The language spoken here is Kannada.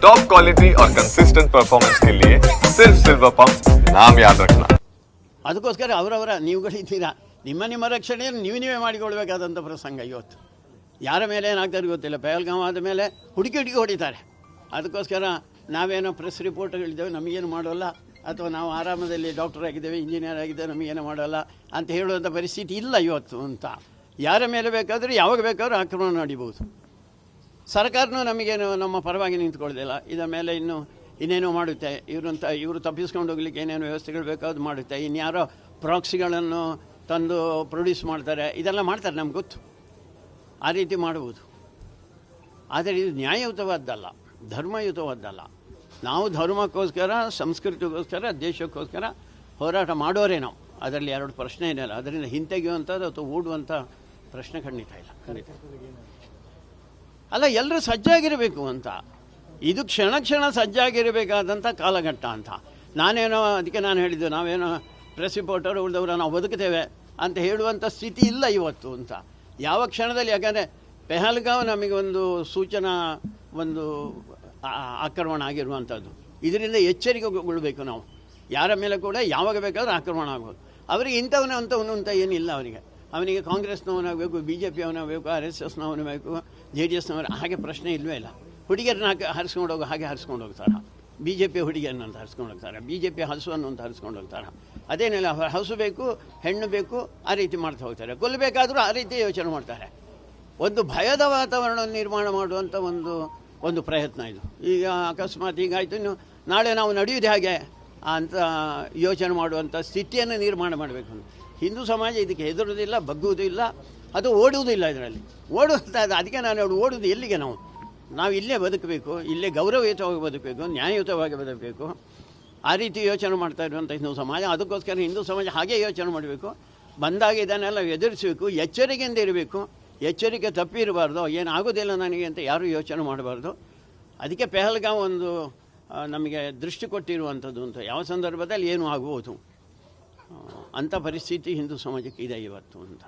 टॉप क्वालिटी और कंसिस्टेंट परफॉर्मेंस के लिए सिर्फ सिल्वर पंप नाम याद रखना ಅದಕ್ಕೋಸ್ಕರ ಅವರವರ ನೀವುಗಳಿದ್ದೀರಾ ನಿಮ್ಮ ನಿಮ್ಮ ರಕ್ಷಣೆಯನ್ನು ನೀವು ನೀವೇ ಮಾಡಿಕೊಳ್ಬೇಕಾದಂಥ ಪ್ರಸಂಗ ಇವತ್ತು ಯಾರ ಮೇಲೆ ಏನಾಗ್ತಾರೆ ಗೊತ್ತಿಲ್ಲ ಪಹಲ್ಗಾಮ್ ಆದ ಮೇಲೆ ಹುಡುಕಿ ಹುಡುಕಿ ಹೊಡಿತಾರೆ ಅದಕ್ಕೋಸ್ಕರ ನಾವೇನೋ ಪ್ರೆಸ್ ರಿಪೋರ್ಟ್ಗಳಿದ್ದೇವೆ ನಮಗೇನು ಮಾಡೋಲ್ಲ ಅಥವಾ ನಾವು ಆರಾಮದಲ್ಲಿ ಡಾಕ್ಟರ್ ಆಗಿದ್ದೇವೆ ಇಂಜಿನಿಯರ್ ಆಗಿದ್ದೇವೆ ನಮಗೇನು ಮಾಡೋಲ್ಲ ಅಂತ ಹೇಳುವಂಥ ಪರಿಸ್ಥಿತಿ ಇಲ್ಲ ಇವತ್ತು ಅಂತ ಯಾರ ಮೇಲೆ ಬೇಕಾದರೂ ಯಾವಾಗ ಬೇಕಾದ್ರೂ ಆಕ್ರಮಣ ನಡಿಬೋದು ಸರ್ಕಾರನೂ ನಮಗೇನು, ನಮ್ಮ ಪರವಾಗಿ ನಿಂತ್ಕೊಳ್ಳೋದಿಲ್ಲ. ಇದರ ಮೇಲೆ ಇನ್ನು ಇನ್ನೇನೋ ಮಾಡುತ್ತೆ. ಇವರಂತ, ಇವರು ತಪ್ಪಿಸ್ಕೊಂಡು ಹೋಗ್ಲಿಕ್ಕೆ ಏನೇನು ವ್ಯವಸ್ಥೆಗಳು ಬೇಕೋ ಅದು ಮಾಡುತ್ತೆ. ಇನ್ಯಾರೋ ಪ್ರಾಕ್ಸಿಗಳನ್ನು ತಂದು ಪ್ರೊಡ್ಯೂಸ್ ಮಾಡ್ತಾರೆ. ಇದೆಲ್ಲ ಮಾಡ್ತಾರೆ ನಮ್ಗೆ ಗೊತ್ತು. ಆ ರೀತಿ ಮಾಡುವುದು ಆದರೆ ಇದು ನ್ಯಾಯಯುತವಾದ್ದಲ್ಲ. ಧರ್ಮಯುತವಾದ್ದಲ್ಲ. ನಾವು ಧರ್ಮಕ್ಕೋಸ್ಕರ, ಸಂಸ್ಕೃತಿಗೋಸ್ಕರ, ದೇಶಕ್ಕೋಸ್ಕರ ಹೋರಾಟ ಮಾಡೋರೇ ನಾವು. ಅದರಲ್ಲಿ ಎರಡು ಪ್ರಶ್ನೆ ಏನಿಲ್ಲ ಅದರಿಂದ ಹಿಂತೆಗೆಯುವಂಥದ್ದು ಅಥವಾ ಓಡುವಂಥ ಪ್ರಶ್ನೆ ಖಂಡಿತ ಇಲ್ಲ. ಖಂಡಿತ ಅಲ್ಲ ಎಲ್ಲರೂ ಸಜ್ಜಾಗಿರಬೇಕು ಅಂತ. ಇದು ಕ್ಷಣ ಕ್ಷಣ ಸಜ್ಜಾಗಿರಬೇಕಾದಂಥ ಕಾಲಘಟ್ಟ ಅಂತ. ನಾನೇನೋ, ಅದಕ್ಕೆ ನಾನು ಹೇಳಿದ್ದು, ನಾವೇನೋ ಪ್ರೆಸ್ ರಿಪೋರ್ಟರ್ ಉಳಿದವರು, ನಾವು ಬದುಕ್ತೇವೆ ಅಂತ ಹೇಳುವಂಥ ಸ್ಥಿತಿ ಇಲ್ಲ ಇವತ್ತು ಅಂತ. ಯಾವ ಕ್ಷಣದಲ್ಲಿ? ಯಾಕಂದರೆ ಪೆಹಲ್ಗಾವ್ ನಮಗೆ ಒಂದು ಸೂಚನಾ, ಒಂದು ಆಕ್ರಮಣ ಆಗಿರುವಂಥದ್ದು ಇದರಿಂದ ಎಚ್ಚರಿಕೆಗೊಳ್ಬೇಕು ನಾವು. ಯಾರ ಮೇಲೆ ಕೂಡ ಯಾವಾಗ ಬೇಕಾದರೂ ಆಕ್ರಮಣ ಆಗ್ಬೋದು. ಅವರಿಗೆ ಇಂಥವನು ಅಂತವನು ಅಂತ ಏನಿಲ್ಲ ಅವನಿಗೆ ಅವನಿಗೆ ಕಾಂಗ್ರೆಸ್ನವನಾಗಬೇಕು ಬಿ ಜೆ ಪಿಯವನಾಗಬೇಕು ಆರ್ ಎಸ್ ಎಸ್ನವನಾಗಬೇಕು ಜೆ ಡಿ ಎಸ್ನವರು ಹಾಗೆ ಪ್ರಶ್ನೆ ಇಲ್ಲವೇ ಇಲ್ಲ. ಹುಡುಗಿಯರನ್ನ ಹಾಕಿ ಹರಿಸ್ಕೊಂಡು ಹೋಗೋ, ಹಾಗೆ ಹರಿಸ್ಕೊಂಡು ಹೋಗ್ತಾರೆ. ಬಿ ಜೆ ಪಿ ಹುಡುಗಿಯನ್ನು ಅಂತ ಹರಿಸ್ಕೊಂಡು ಹೋಗ್ತಾರೆ. ಬಿ ಜೆ ಪಿ ಹಸುವನ್ನು ಅಂತ ಹರಿಸ್ಕೊಂಡು ಹೋಗ್ತಾರೆ. ಅದೇನೆಲ್ಲ ಹಸು ಬೇಕು, ಹೆಣ್ಣು ಬೇಕು, ಆ ರೀತಿ ಮಾಡ್ತಾ ಹೋಗ್ತಾರೆ. ಕೊಲ್ಲಬೇಕಾದರೂ ಆ ರೀತಿ ಯೋಚನೆ ಮಾಡ್ತಾರೆ. ಒಂದು ಭಯದ ವಾತಾವರಣ ನಿರ್ಮಾಣ ಮಾಡುವಂಥ ಒಂದು ಒಂದು ಪ್ರಯತ್ನ ಇದು. ಈಗ ಅಕಸ್ಮಾತ್ ಹೀಗಾಯಿತು ಇನ್ನು ನಾಳೆ ನಾವು ನಡೆಯುವುದು ಹಾಗೆ ಅಂತ ಯೋಚನೆ ಮಾಡುವಂಥ ಸ್ಥಿತಿಯನ್ನು ನಿರ್ಮಾಣ ಮಾಡಬೇಕು ಹಿಂದೂ ಸಮಾಜ ಇದಕ್ಕೆ ಹೆದರುವುದಿಲ್ಲ ಬಗ್ಗುವುದಿಲ್ಲ ಅದು ಓಡುವುದಿಲ್ಲ ಇದರಲ್ಲಿ. ಓಡುವಂಥ ಅದಕ್ಕೆ ನಾನು ಹೇಳಿ ಓಡುವುದು ಎಲ್ಲಿಗೆ ನಾವು? ನಾವು ಇಲ್ಲೇ ಬದುಕಬೇಕು ಇಲ್ಲೇ ಗೌರವಯುತವಾಗಿ ಬದುಕಬೇಕು ನ್ಯಾಯಯುತವಾಗಿ ಬದುಕಬೇಕು. ಆ ರೀತಿ ಯೋಚನೆ ಮಾಡ್ತಾ ಇರುವಂಥ ಹಿಂದೂ ಸಮಾಜ ಅದಕ್ಕೋಸ್ಕರ ಹಿಂದೂ ಸಮಾಜ ಹಾಗೆ ಯೋಚನೆ ಮಾಡಬೇಕು. ಬಂದಾಗ ಇದನ್ನೆಲ್ಲ ಎದುರಿಸಬೇಕು ಎಚ್ಚರಿಕೆಯಿಂದ ಇರಬೇಕು. ಎಚ್ಚರಿಕೆ ತಪ್ಪಿರಬಾರ್ದು ಏನಾಗೋದಿಲ್ಲ ನನಗೆ ಅಂತ ಯಾರೂ ಯೋಚನೆ ಮಾಡಬಾರ್ದು. ಅದಕ್ಕೆ ಪೆಹಲ್ಗಾಂ ಒಂದು ನಮಗೆ ದೃಷ್ಟಿ ಕೊಟ್ಟಿರುವಂಥದ್ದು ಅಂತ ಯಾವ ಸಂದರ್ಭದಲ್ಲಿ ಏನು ಆಗ್ಬೋದು ಆ, ಅಂಥ ಪರಿಸ್ಥಿತಿ ಹಿಂದೂ ಸಮಾಜಕ್ಕೆ ಇದೆ ಇವತ್ತು ಅಂತ